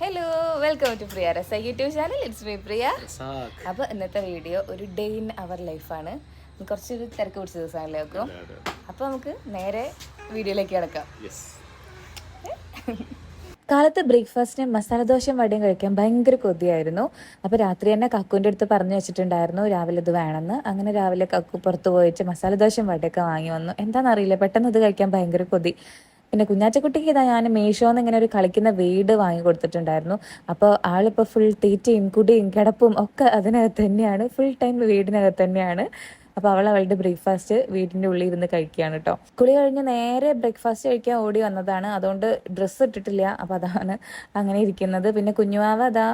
Hello welcome to Priya Rasa YouTube channel it's me Priya അപ്പൊ അപ്പോൾ ഇന്നത്തെ video ഒരു ഡേ ഇൻ അവർ ലൈഫാണ് കുറച്ചൊരു തിരക്ക് പിടിച്ച ദിവസമാണല്ലേ ഒക്കെ. അപ്പോൾ നമുക്ക് നേരെ വീഡിയോയിലേക്ക് കിടക്കാം. കാലത്ത് ബ്രേക്ക്ഫാസ്റ്റിന് മസാല ദോശയും വടയും കഴിക്കാൻ ഭയങ്കര കൊതിയായിരുന്നു. അപ്പോൾ രാത്രി തന്നെ കക്കുവിന്റെ അടുത്ത് പറഞ്ഞു വെച്ചിട്ടുണ്ടായിരുന്നു രാവിലെ ഇത് വേണമെന്ന്. അങ്ങനെ രാവിലെ കക്കു പുറത്ത് പോയിട്ട് മസാല ദോശയും വടയൊക്കെ വാങ്ങി വന്നു. എന്താണെന്നറിയില്ല പെട്ടെന്ന് ഇത് കഴിക്കാൻ ഭയങ്കര കൊതി. പിന്നെ കുഞ്ഞാറ്റക്കുട്ടിക്ക് ഇതാ ഞാൻ മേശോന്ന് ഇങ്ങനെ ഒരു കളിക്കുന്ന വീട് വാങ്ങി കൊടുത്തിട്ടുണ്ടായിരുന്നു. അപ്പോൾ ആളിപ്പോൾ ഫുൾ തീറ്റയും കുടിയും കിടപ്പും ഒക്കെ അതിനകത്ത് തന്നെയാണ്. ഫുൾ ടൈം വീടിനകത്ത് തന്നെയാണ്. അപ്പോൾ അവൾ അവളുടെ ബ്രേക്ക്ഫാസ്റ്റ് വീടിന്റെ ഉള്ളിൽ ഇരുന്ന് കഴിക്കുകയാണ് കേട്ടോ. കുളി കഴിഞ്ഞ് നേരെ ബ്രേക്ക്ഫാസ്റ്റ് കഴിക്കാൻ ഓടി വന്നതാണ്. അതുകൊണ്ട് ഡ്രസ്സ് ഇട്ടിട്ടില്ല. അപ്പോൾ അതാണ് അങ്ങനെ ഇരിക്കുന്നത്. പിന്നെ കുഞ്ഞുമാവ് അതാ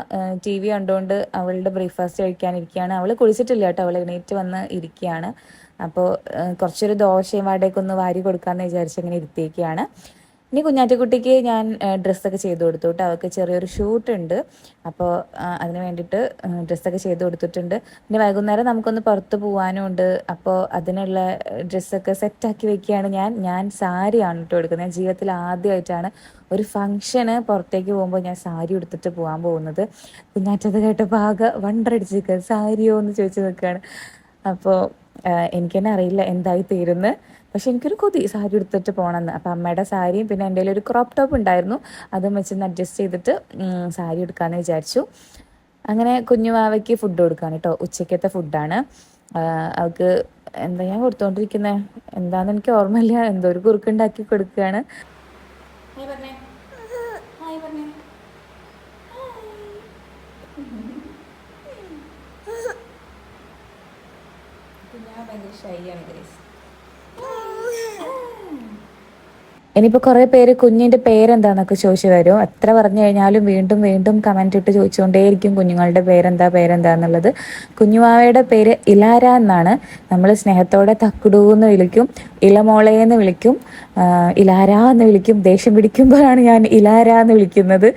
ടി വി കണ്ടുകൊണ്ട് അവളുടെ ബ്രേക്ക്ഫാസ്റ്റ് കഴിക്കാനിരിക്കുകയാണ്. അവൾ കുളിച്ചിട്ടില്ല കേട്ടോ. അവൾ എണീറ്റ് വന്ന് ഇരിക്കുകയാണ്. അപ്പോൾ കുറച്ചൊരു ദോശയും വടയൊക്കെ ഒന്ന് വാരി കൊടുക്കാമെന്ന് വിചാരിച്ച് ഇരുത്തിയേക്കാണ് ഇനി കുഞ്ഞാറ്റക്കുട്ടിക്ക് ഞാൻ ഡ്രസ്സൊക്കെ ചെയ്ത് കൊടുത്തു കേട്ടോ. അവൾക്ക് ചെറിയൊരു ഷൂട്ട് ഉണ്ട്. അപ്പോൾ അതിന് വേണ്ടിയിട്ട് ഡ്രസ്സൊക്കെ ചെയ്ത് കൊടുത്തിട്ടുണ്ട്. പിന്നെ വൈകുന്നേരം നമുക്കൊന്ന് പുറത്ത് പോകാനും ഉണ്ട്. അപ്പോൾ അതിനുള്ള ഡ്രസ്സൊക്കെ സെറ്റാക്കി വെക്കുകയാണ് ഞാൻ. ഞാൻ സാരിയാണ് കേട്ടോ എടുക്കുന്നത് ഞാൻ ജീവിതത്തിൽ ആദ്യമായിട്ടാണ് ഒരു ഫംഗ്ഷന് പുറത്തേക്ക് പോകുമ്പോൾ ഞാൻ സാരി ഉടുത്തിട്ട് പോകാൻ പോകുന്നത്. കുഞ്ഞാറ്റത് കേട്ടപ്പോൾ ആകെ വണ്ടറടിച്ച് നിൽക്കുക സാരിയോ എന്ന് ചോദിച്ച് നിൽക്കുകയാണ് അപ്പോൾ എനിക്ക് തന്നെ അറിയില്ല എന്തായി തീരുന്ന്. പക്ഷെ എനിക്കൊരു കൊതി സാരി എടുത്തിട്ട് പോകണമെന്ന് അപ്പം അമ്മയുടെ സാരിയും പിന്നെ എന്റെ ഒരു ക്രോപ്പ് ടോപ്പ് ഉണ്ടായിരുന്നു. അതും വെച്ചൊന്ന് അഡ്ജസ്റ്റ് ചെയ്തിട്ട് സാരി എടുക്കാമെന്ന് വിചാരിച്ചു. അങ്ങനെ കുഞ്ഞുവാവയ്ക്ക് ഫുഡ് കൊടുക്കുകയാണ് കേട്ടോ ഉച്ചയ്ക്കത്തെ ഫുഡാണ് അവൾക്ക് എന്താ ഞാൻ കൊടുത്തോണ്ടിരിക്കുന്നത് എന്താന്ന് എനിക്ക് ഓർമ്മയില്ല. എന്തോ ഒരു കുറുക്കുണ്ടാക്കി കൊടുക്കുകയാണ് നീ ഷൈ ആണ് ഗ്രേസ് ഇനിയിപ്പോൾ കുറേ പേര് കുഞ്ഞിന്റെ പേരെന്താന്നൊക്കെ ചോദിച്ചു വരും. എത്ര പറഞ്ഞു കഴിഞ്ഞാലും വീണ്ടും വീണ്ടും കമന്റ് ഇട്ട് ചോദിച്ചുകൊണ്ടേയിരിക്കും കുഞ്ഞുങ്ങളുടെ പേരെന്താ പേരെന്താ എന്നുള്ളത് കുഞ്ഞുമാവയുടെ പേര് ഇലാര എന്നാണ്. നമ്മൾ സ്നേഹത്തോടെ തക്കുടു എന്ന് വിളിക്കും ഇളമോളെ എന്ന് വിളിക്കും. ഇലാര എന്ന് വിളിക്കും ദേഷ്യം പിടിക്കുമ്പോഴാണ് ഞാൻ ഇലാര എന്ന് വിളിക്കുന്നത്.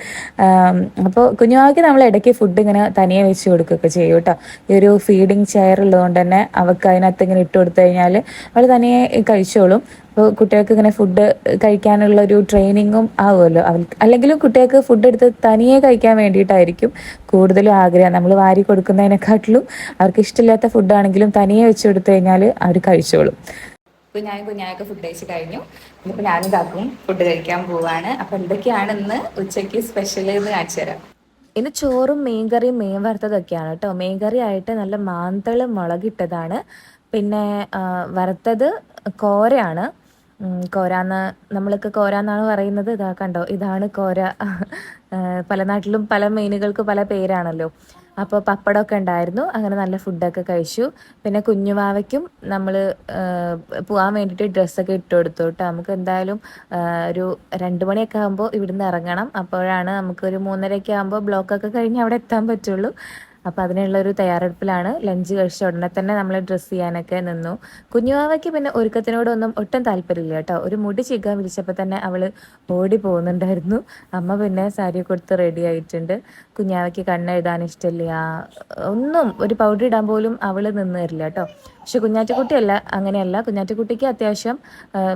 അപ്പോൾ കുഞ്ഞുമാക്ക് നമ്മൾ ഇടയ്ക്ക് ഫുഡ് ഇങ്ങനെ തനിയെ വെച്ച് കൊടുക്കുകയൊക്കെ ചെയ്യും കേട്ടോ. ഈ ഒരു ഫീഡിങ് ചെയർ ഉള്ളതുകൊണ്ട് തന്നെ അവൾക്ക് അതിനകത്ത് ഇങ്ങനെ ഇട്ട് കൊടുത്തു കഴിഞ്ഞാൽ അവൾ തനിയെ കഴിച്ചോളും. അപ്പോൾ കുട്ടികൾക്ക് ഇങ്ങനെ ഫുഡ് കഴിക്കാനുള്ള ഒരു ട്രെയിനിങ്ങും ആവുമല്ലോ. അവർക്ക് അല്ലെങ്കിലും കുട്ടികൾക്ക് ഫുഡ് എടുത്ത് തനിയെ കഴിക്കാൻ വേണ്ടിയിട്ടായിരിക്കും കൂടുതലും ആഗ്രഹം. നമ്മൾ വാരി കൊടുക്കുന്നതിനെക്കാട്ടിലും അവർക്ക് ഇഷ്ടമില്ലാത്ത ഫുഡാണെങ്കിലും തനിയെ വെച്ച് കൊടുത്തു കഴിഞ്ഞാൽ അവർ കഴിച്ചോളും. ഞാൻ കുഞ്ഞായൊക്കെ ഫുഡ് കഴിച്ച് കഴിഞ്ഞു. ഇനിയിപ്പോൾ ഞാനും കാക്കും ഫുഡ് കഴിക്കാൻ പോവാണ്. അപ്പൊ എന്തൊക്കെയാണ് ഇന്ന് ഉച്ചയ്ക്ക് സ്പെഷ്യൽ എന്ന് കാണിച്ചു തരാം. ഇന്ന് ചോറും മീൻകറിയും മീൻ വറുത്തതൊക്കെയാണ് കേട്ടോ. മീൻകറി ആയിട്ട് നല്ല മാന്തൾ മുളകിട്ടതാണ്. പിന്നെ വറുത്തത് കോരയാണ്. കോരാന്ന് നമ്മളൊക്കെ കോരാന്നാണ് പറയുന്നത്. ഇതാ കണ്ടോ ഇതാണ് കോര. പല നാട്ടിലും പല മീനുകൾക്ക് പല പേരാണല്ലോ. അപ്പോൾ പപ്പടമൊക്കെ ഉണ്ടായിരുന്നു. അങ്ങനെ നല്ല ഫുഡൊക്കെ കഴിച്ചു. പിന്നെ കുഞ്ഞുവാവയ്ക്കും നമ്മൾ പോകാൻ വേണ്ടിയിട്ട് ഡ്രസ്സൊക്കെ ഇട്ട് കൊടുത്തു കേട്ടോ. നമുക്ക് എന്തായാലും ഒരു രണ്ട് മണിയൊക്കെ ആകുമ്പോൾ ഇവിടുന്ന് ഇറങ്ങണം. അപ്പോഴാണ് നമുക്കൊരു മൂന്നരയൊക്കെ ആകുമ്പോൾ ബ്ലോക്കൊക്കെ കഴിഞ്ഞ് അവിടെ എത്താൻ പറ്റുള്ളൂ. അപ്പോൾ അതിനുള്ള ഒരു തയ്യാറെടുപ്പിലാണ് ലഞ്ച് കഴിച്ച ഉടനെ തന്നെ നമ്മൾ ഡ്രസ്സ് ചെയ്യാനൊക്കെ നിന്നു. കുഞ്ഞുവാവയ്ക്ക് പിന്നെ ഒരുക്കത്തിനോടൊന്നും ഒട്ടും താല്പര്യമില്ല കേട്ടോ. ഒരു മുടി ചിക്കാൻ വിളിച്ചപ്പോൾ തന്നെ അവൾ ഓടി പോകുന്നുണ്ടായിരുന്നു. അമ്മ പിന്നെ സാരി കൊടുത്ത് റെഡി ആയിട്ടുണ്ട്. കുഞ്ഞാവയ്ക്ക് കണ്ണെഴുതാൻ ഇഷ്ടമില്ല. ഒന്നും ഒരു പൗഡർ ഇടാൻ പോലും അവൾ നിന്ന് തരില്ല കേട്ടോ. പക്ഷെ കുഞ്ഞാറ്റക്കുട്ടിയല്ല അങ്ങനെയല്ല. കുഞ്ഞാറ്റക്കുട്ടിക്ക് അത്യാവശ്യം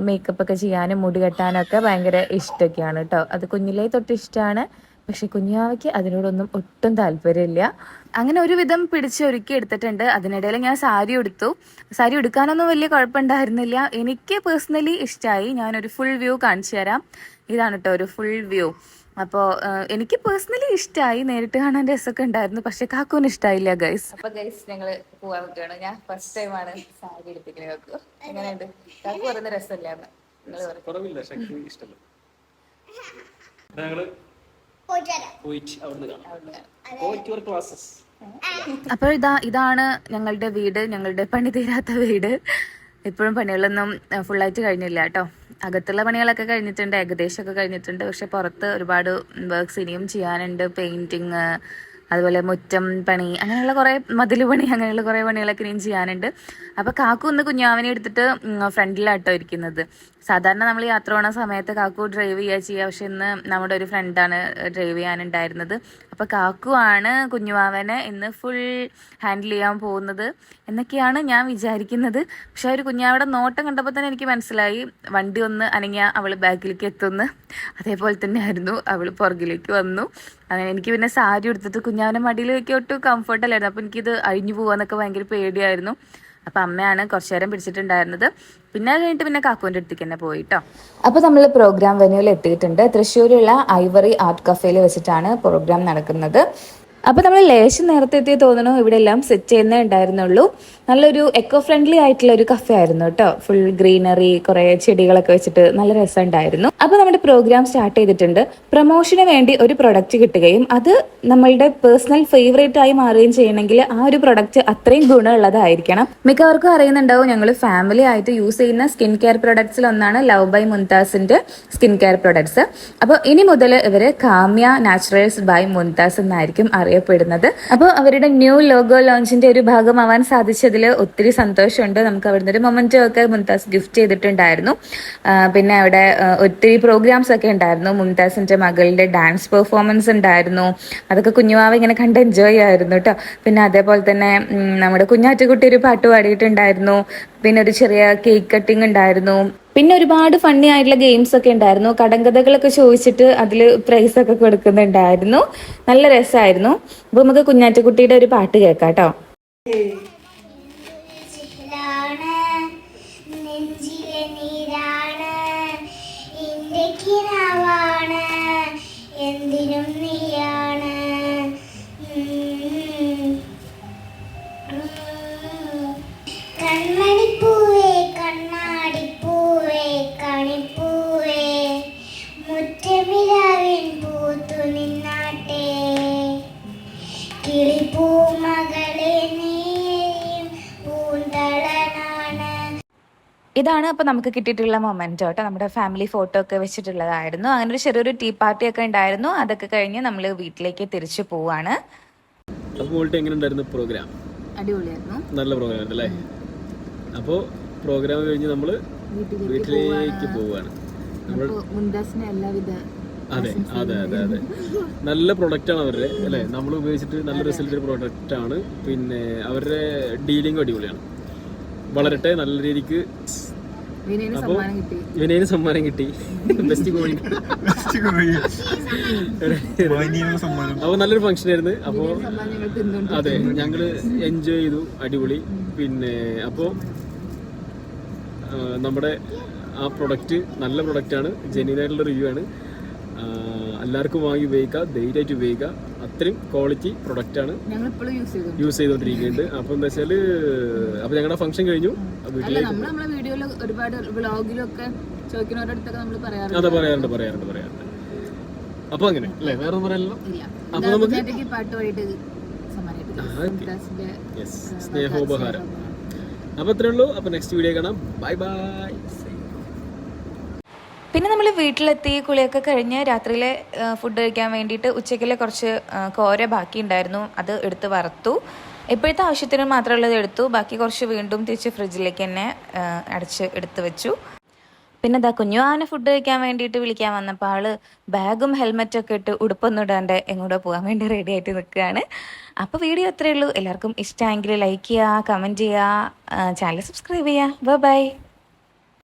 മേക്കപ്പ് ഒക്കെ ചെയ്യാനും മുടി കെട്ടാനൊക്കെ ഭയങ്കര ഇഷ്ടമൊക്കെയാണ് കേട്ടോ. അത് കുഞ്ഞിലേ തൊട്ട് ഇഷ്ടമാണ് പക്ഷെ കുഞ്ഞാവയ്ക്ക് അതിനോടൊന്നും ഒട്ടും താല്പര്യമില്ല. അങ്ങനെ ഒരുവിധം പിടിച്ച് ഒരുക്കി എടുത്തിട്ടുണ്ട്. അതിനിടയിൽ ഞാൻ സാരി എടുത്തു സാരി എടുക്കാനൊന്നും വലിയ കുഴപ്പമുണ്ടായിരുന്നില്ല. എനിക്ക് പേഴ്സണലി ഇഷ്ടമായി ഞാനൊരു ഫുൾ വ്യൂ കാണിച്ചു തരാം. ഇതാണ് കേട്ടോ ഒരു ഫുൾ വ്യൂ അപ്പോ എനിക്ക് പേഴ്സണലി ഇഷ്ടമായി നേരിട്ട് കാണാൻ രസമൊക്കെ ഉണ്ടായിരുന്നു. പക്ഷെ കാക്കൂന് ഇഷ്ടായില്ല ഗൈസ് അപ്പൊ ഗൈസ് ഞങ്ങൾ പോവാൻ നിൽക്കുകയാണ്. ഞാൻ ഫസ്റ്റ് ടൈമാണ് സാരി എടുപ്പിക്കുന്നത് കാക്കു. എങ്ങനെയുണ്ട്? കാക്കു പറയുന്ന രസമില്ലാന്ന് നിങ്ങൾ പോയിട്ട് അവിടുന്ന് കാണാം. പോയിട്ട് ഒരു ക്ലാസ്സസ് അപ്പോൾ ഇതാ ഇതാണ് ഞങ്ങളുടെ വീട് ഞങ്ങളുടെ പണി തീരാത്ത വീട്. ഇപ്പോഴും പണികളൊന്നും ഫുൾ ഫുള്ളായിട്ട് കഴിഞ്ഞില്ല കേട്ടോ. അകത്തുള്ള പണികളൊക്കെ കഴിഞ്ഞിട്ടുണ്ട് ഏകദേശമൊക്കെ കഴിഞ്ഞിട്ടുണ്ട്. പക്ഷെ പുറത്ത് ഒരുപാട് വർക്ക്സ് ഇനിയും ചെയ്യാനുണ്ട്. പെയിന്റിങ് അതുപോലെ മുറ്റം പണി അങ്ങനെയുള്ള കുറേ മതിൽ പണി അങ്ങനെയുള്ള കുറേ പണികളൊക്കെ ഇനിയും ചെയ്യാനുണ്ട്. അപ്പോൾ കാക്കു ഒന്ന് കുഞ്ഞാവനെ എടുത്തിട്ട് ഫ്രണ്ടിലാട്ടോ ഇരിക്കുന്നത്. സാധാരണ നമ്മൾ യാത്ര പോണ സമയത്ത് കാക്കു ഡ്രൈവ് ചെയ്യുക ചെയ്യുക പക്ഷെ ഇന്ന് നമ്മുടെ ഒരു ഫ്രണ്ടാണ് ഡ്രൈവ് ചെയ്യാനുണ്ടായിരുന്നത്. അപ്പോൾ കാക്കു ആണ് കുഞ്ഞുവാവനെ ഇന്ന് ഫുൾ ഹാൻഡിൽ ചെയ്യാൻ പോകുന്നത് എന്നൊക്കെയാണ് ഞാൻ വിചാരിക്കുന്നത്. പക്ഷെ ഒരു കുഞ്ഞാവിടെ നോട്ടം കണ്ടപ്പോൾ തന്നെ എനിക്ക് മനസ്സിലായി. വണ്ടി ഒന്ന് അനങ്ങിയ അവൾ ബാക്കിലേക്ക് എത്തുന്നു. അതേപോലെ തന്നെ ആയിരുന്നു അവൾ പുറകിലേക്ക് വന്നു. അങ്ങനെ എനിക്ക് പിന്നെ സാരി എടുത്തിട്ട് കുഞ്ഞാവനെ മടിയിൽ വെക്കി ഒട്ടും കംഫർട്ടല്ലായിരുന്നു അപ്പോൾ എനിക്കിത് അഴിഞ്ഞു പോകാന്നൊക്കെ ഭയങ്കര പേടിയായിരുന്നു. അപ്പം അമ്മയാണ് കുറച്ചു നേരം പിടിച്ചിട്ടുണ്ടായിരുന്നത്. പിന്നെ കഴിഞ്ഞിട്ട് പിന്നെ കാക്കുവിന്റെ അടുത്തേക്ക് തന്നെ പോയിട്ടോ. അപ്പോൾ നമ്മൾ പ്രോഗ്രാം വെന്യൂവിൽ എത്തിയിട്ടുണ്ട്. തൃശ്ശൂരുള്ള ഐവറി ആർട്ട് കഫേയിൽ വെച്ചിട്ടാണ് പ്രോഗ്രാം നടക്കുന്നത്. അപ്പോൾ നമ്മൾ ലേശം നേരത്തെ എത്തി തോന്നണോ ഇവിടെ എല്ലാം സെറ്റ് ചെയ്യുന്നേ ഉണ്ടായിരുന്നുള്ളൂ. നല്ലൊരു എക്കോ ഫ്രണ്ട്ലി ആയിട്ടുള്ള ഒരു കഫേ ആയിരുന്നു കേട്ടോ. ഫുൾ ഗ്രീനറി കുറേ ചെടികളൊക്കെ വെച്ചിട്ട് നല്ല രസമുണ്ടായിരുന്നു. അപ്പോൾ നമ്മുടെ പ്രോഗ്രാം സ്റ്റാർട്ട് ചെയ്തിട്ടുണ്ട്. പ്രൊമോഷന് വേണ്ടി ഒരു പ്രൊഡക്റ്റ് കിട്ടുകയും അത് നമ്മളുടെ പേഴ്സണൽ ഫേവറേറ്റ് ആയി മാറുകയും ചെയ്യണമെങ്കിൽ ആ ഒരു പ്രൊഡക്റ്റ് അത്രയും ഗുണമുള്ളതായിരിക്കണം. മിക്കവർക്കും അറിയുന്നുണ്ടാവും ഞങ്ങൾ ഫാമിലി ആയിട്ട് യൂസ് ചെയ്യുന്ന സ്കിൻ കെയർ പ്രൊഡക്ട്സിൽ ഒന്നാണ് ലവ് ബൈ മുൻതാസിന്റെ സ്കിൻ കെയർ പ്രൊഡക്ട്സ് അപ്പോൾ ഇനി മുതൽ ഇവർ കാമ്യ നാച്ചുറൽസ് ബൈ മുൻതാസ് എന്നായിരിക്കും അറിയപ്പെടുന്നത് അപ്പോൾ അവരുടെ ന്യൂ ലോഗോ ലോഞ്ചിന്റെ ഒരു ഭാഗമാവാൻ സാധിച്ചതിൽ ഒത്തിരി സന്തോഷമുണ്ട്. നമുക്ക് അവിടുന്ന് ഒരു മൊമെന്റോ ഒക്കെ മുംതാസ് ഗിഫ്റ്റ് ചെയ്തിട്ടുണ്ടായിരുന്നു. പിന്നെ അവിടെ ഒത്തിരി പ്രോഗ്രാംസ് ഒക്കെ ഉണ്ടായിരുന്നു. മുംതാസിന്റെ മകളുടെ ഡാൻസ് പെർഫോമൻസ് ഉണ്ടായിരുന്നു. അതൊക്കെ കുഞ്ഞുവാവ് ഇങ്ങനെ കണ്ട് എൻജോയ് ആയിരുന്നു കേട്ടോ. പിന്നെ അതേപോലെ തന്നെ നമ്മുടെ കുഞ്ഞാറ്റുകുട്ടി ഒരു പാട്ട് പാടിയിട്ടുണ്ടായിരുന്നു. പിന്നെ ഒരു ചെറിയ കേക്ക് കട്ടിംഗ് ഉണ്ടായിരുന്നു. പിന്നെ ഒരുപാട് ഫണ്ണി ആയിട്ടുള്ള ഗെയിംസ് ഒക്കെ ഉണ്ടായിരുന്നു. കടങ്കഥകളൊക്കെ ചോദിച്ചിട്ട് അതിൽ പ്രൈസ് ഒക്കെ കൊടുക്കുന്നുണ്ടായിരുന്നു. നല്ല രസമായിരുന്നു അപ്പൊ നമുക്ക് കുഞ്ഞാറ്റക്കുട്ടിയുടെ ഒരു പാട്ട് കേൾക്കാം കേട്ടോ എന്തിനും നീയാണ്. കിളിപ്പൂമകളെ നീയും പൂന്തളനാണ്. ഇതാണ് അപ്പൊ നമുക്ക് കിട്ടിയിട്ടുള്ള മൊമെന്റ് കേട്ടോ നമ്മുടെ ഫാമിലി ഫോട്ടോ ഒക്കെ വെച്ചിട്ടുള്ളതായിരുന്നു. അങ്ങനെ ഒരു ചെറിയൊരു ടീ പാർട്ടി ഒക്കെ ഉണ്ടായിരുന്നു. അതൊക്കെ കഴിഞ്ഞ് നമ്മൾ വീട്ടിലേക്ക് തിരിച്ചു പോവാണ്. അപ്പോൾ പ്രോഗ്രാം അടിപൊളിയായിരുന്നു. നല്ല പ്രോഗ്രാം അല്ലേ അപ്പോൾ പ്രോഗ്രാം കഴിഞ്ഞ് നമ്മൾ വീട്ടിലേക്ക് പോവുകയാണ് എല്ലാവിധ അതെ അതെ അതെ അതെ. നല്ല പ്രൊഡക്റ്റാണ് അവരുടെ അല്ലേ? നമ്മൾ ഉപയോഗിച്ചിട്ട് നല്ല റിസൾട്ട് പ്രൊഡക്റ്റ് ആണ്. പിന്നെ അവരുടെ ഡീലിംഗ് അടിപൊളിയാണ്. വളരട്ടെ നല്ല രീതിക്ക് അപ്പോൾ വിനയന് സമ്മാനം കിട്ടി. ബെസ്റ്റ് കോഴി. അപ്പോൾ നല്ലൊരു ഫംഗ്ഷൻ ആയിരുന്നു. അപ്പോൾ അതെ ഞങ്ങൾ എൻജോയ് ചെയ്തു. അടിപൊളി. പിന്നെ അപ്പോൾ നമ്മുടെ ആ പ്രൊഡക്റ്റ് നല്ല പ്രൊഡക്റ്റാണ് ആണ്. ആയിട്ടുള്ള റിവ്യൂ ആണ്. എല്ലാവർക്കും വാങ്ങി ഉപയോഗിക്കുക ധൈര്യമായിട്ട് ഉപയോഗിക്കുക അത്രയും ക്വാളിറ്റി പ്രൊഡക്റ്റാണ് യൂസ് ചെയ്തു യൂസ് ചെയ്തുകൊണ്ടിരിക്കുന്നുണ്ട്. അപ്പോൾ എന്താ വെച്ചാൽ അപ്പൊ ഞങ്ങളുടെ ഫംഗ്ഷൻ കഴിഞ്ഞു. വീട്ടിലേക്ക് ഒരുപാട് ചോദിക്കുന്നവരടുത്തൊക്കെ നമ്മൾ പറയാറുണ്ട്. അതെ പറയാറുണ്ട് പറയാറുണ്ട് പറയാറുണ്ട്. അപ്പൊ അങ്ങനെ അല്ലേ? വേറെ പറയാനല്ലോ അപ്പൊ നമുക്ക് സ്നേഹോപഹാരം. അപ്പൊ അത്രേ ഉള്ളൂ. അപ്പൊ നെക്സ്റ്റ് വീഡിയോ കാണാം. ബൈ ബൈ പിന്നെ നമ്മൾ വീട്ടിലെത്തി കുളിയൊക്കെ കഴിഞ്ഞ് രാത്രിയിലെ ഫുഡ് കഴിക്കാൻ വേണ്ടിയിട്ട് ഉച്ചയ്ക്കിലെ കുറച്ച് കോര ബാക്കി ഉണ്ടായിരുന്നു അത് എടുത്ത് വറുത്തു. ഇപ്പോഴത്തെ ആവശ്യത്തിന് മാത്രമുള്ളത് എടുത്തു. ബാക്കി കുറച്ച് വീണ്ടും തിരിച്ച് ഫ്രിഡ്ജിലേക്ക് തന്നെ അടച്ച് എടുത്ത് വെച്ചു. പിന്നെ ഇതാ കുഞ്ഞുവാനെ ഫുഡ് കഴിക്കാൻ വേണ്ടിയിട്ട് വിളിക്കാൻ വന്നപ്പോൾ ആൾ ബാഗും ഹെൽമെറ്റൊക്കെ ഇട്ട് ഉടുപ്പൊന്നും ഇടാണ്ട് എങ്ങോട്ടോ പോകാൻ വേണ്ടി റെഡി ആയിട്ട് നിൽക്കുകയാണ്. അപ്പോൾ വീഡിയോ അത്രയേ ഉള്ളൂ. എല്ലാവർക്കും ഇഷ്ടമെങ്കിൽ ലൈക്ക് ചെയ്യുക കമന്റ് ചെയ്യുക ചാനൽ സബ്സ്ക്രൈബ് ചെയ്യുക. ബൈ